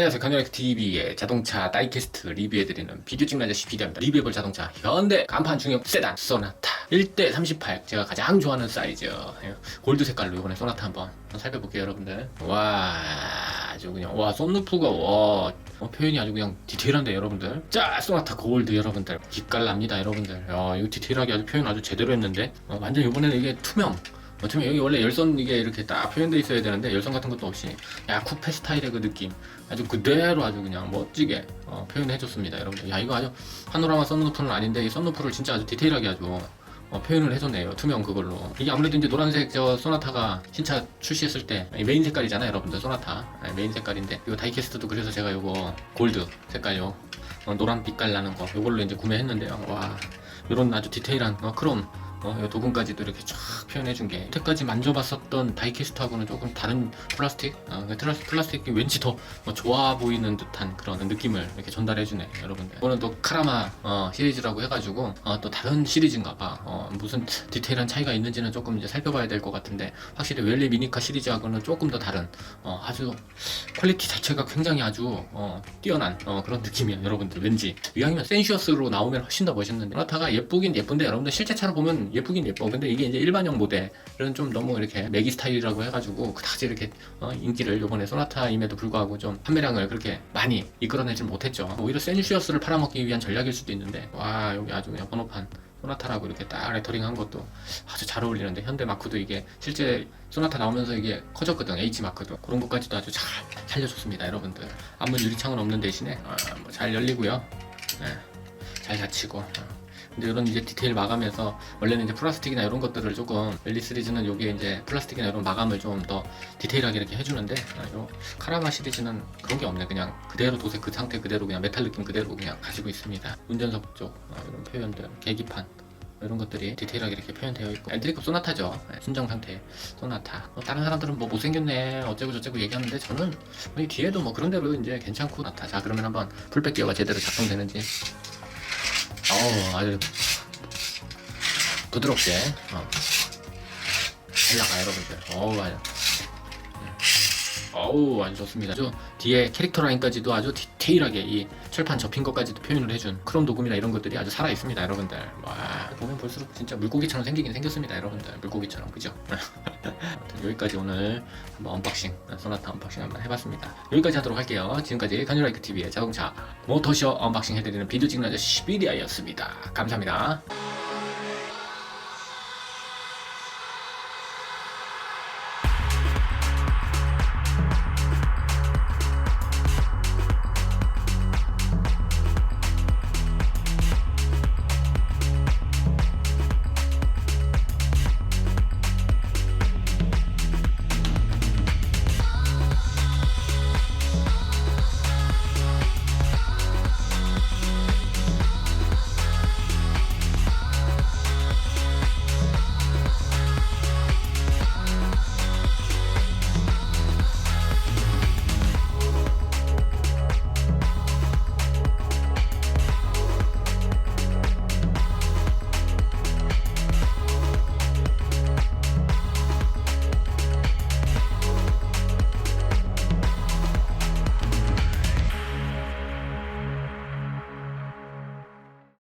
안녕하세요. 강렬엑 TV의 자동차 다이캐스트 리뷰해드리는 비디오 찍는 아저씨 비디오입니다. 리뷰해볼 자동차 현대 간판 중형 세단 소나타. 1대 38 제가 가장 좋아하는 사이즈. 예, 골드 색깔로 이번에 소나타 한번 살펴볼게요 여러분들. 와 아주 그냥 와 썬루프가 와. 어, 표현이 아주 그냥 디테일한데 여러분들. 자 소나타 골드 여러분들. 기깔납니다 여러분들. 야 이거 디테일하게 아주 표현 아주 제대로 했는데. 어, 완전 이번에는 이게 투명 어쩌면 여기 원래 열선 이게 이렇게 딱 표현돼 있어야 되는데 열선 같은 것도 없이 야 쿠페 스타일의 그 느낌. 아주 그대로 아주 그냥 멋지게 어, 표현해줬습니다 여러분들. 야 이거 아주 파노라마 썬루프는 아닌데 이 썬루프를 진짜 아주 디테일하게 아주 어, 표현을 해줬네요 투명 그걸로. 이게 아무래도 이제 노란색 저 소나타가 신차 출시했을 때 메인 색깔이잖아요 여러분들. 소나타. 네, 메인 색깔인데. 이거 다이캐스트도 그래서 제가 이거 골드 색깔요 어, 노란 빛깔 나는 거 이걸로 이제 구매했는데요. 와 이런 아주 디테일한 어, 크롬 어, 이 도금까지도 이렇게 쫙 표현해준 게 여태까지 만져봤었던 다이캐스트하고는 조금 다른 플라스틱 어, 그 트라- 플라스틱이 왠지 더 어, 좋아 보이는 듯한 그런 느낌을 이렇게 전달해주네 여러분들. 이거는 또 카라마 어, 시리즈라고 해가지고 어, 또 다른 시리즈인가 봐. 어, 무슨 디테일한 차이가 있는지는 조금 이제 살펴봐야 될 것 같은데 확실히 웰리 미니카 시리즈하고는 조금 더 다른 어, 아주 퀄리티 자체가 굉장히 아주 어, 뛰어난 어, 그런 느낌이에요 여러분들. 왠지. 이왕이면 센슈어스로 나오면 훨씬 더 멋있는데. 소나타가 예쁘긴 예쁜데 여러분들 실제 차로 보면 예쁘긴 예뻐. 근데 이게 이제 일반형 모델은 좀 너무 이렇게 매기 스타일이라고 해가지고 그다지 이렇게 어, 인기를 요번에 소나타임에도 불구하고 좀 판매량을 그렇게 많이 이끌어내질 못했죠. 오히려 센슈어스를 팔아먹기 위한 전략일 수도 있는데 와 여기 아주 그냥 번호판 소나타라고 이렇게 딱 레터링한 것도 아주 잘 어울리는데 현대 마크도 이게 실제 소나타 나오면서 이게 커졌거든 H 마크도. 그런 것까지도 아주 잘 살려줬습니다 여러분들. 앞문 유리창은 없는 대신에 아, 뭐잘 열리고요. 네, 잘 닫히고 어. 근데 이런 이제 디테일 마감에서 원래는 이제 플라스틱이나 이런 것들을 조금 멜리 시리즈는 요게 이제 플라스틱이나 이런 마감을 좀 더 디테일하게 이렇게 해주는데 아, 요 카라마 시리즈는 그런 게 없네. 그냥 그대로 도색 그 상태 그대로 그냥 메탈 느낌 그대로 그냥 가지고 있습니다. 운전석 쪽 어, 이런 표현들 계기판 이런 것들이 디테일하게 이렇게 표현되어 있고. 엔트리급 소나타죠. 네, 순정 상태 소나타. 뭐 다른 사람들은 뭐 못생겼네 어쩌고 저쩌고 얘기하는데 저는 이 뒤에도 뭐 그런 대로 이제 괜찮고. 나타 자 그러면 한번 풀백 기어가 제대로 작동되는지 어우 아주 부드럽게 어. 잘 나가 여러분들 어우 아주 음. 어우 아주 좋습니다. 아주 뒤에 캐릭터 라인까지도 아주 디테일하게 이 철판 접힌 것까지도 표현을 해준 크롬 도금이나 이런 것들이 아주 살아 있습니다 여러분들. 와 보면 볼수록 진짜 물고기처럼 생기긴 생겼습니다 여러분들. 물고기처럼 그죠? 여기까지 오늘 한번 언박싱 소나타 언박싱 한번 해봤습니다. 여기까지 하도록 할게요. 지금까지 간유라이크 TV의 자동차 모터쇼 언박싱 해드리는 비디오 찍는 아저씨 비디아였습니다. 감사합니다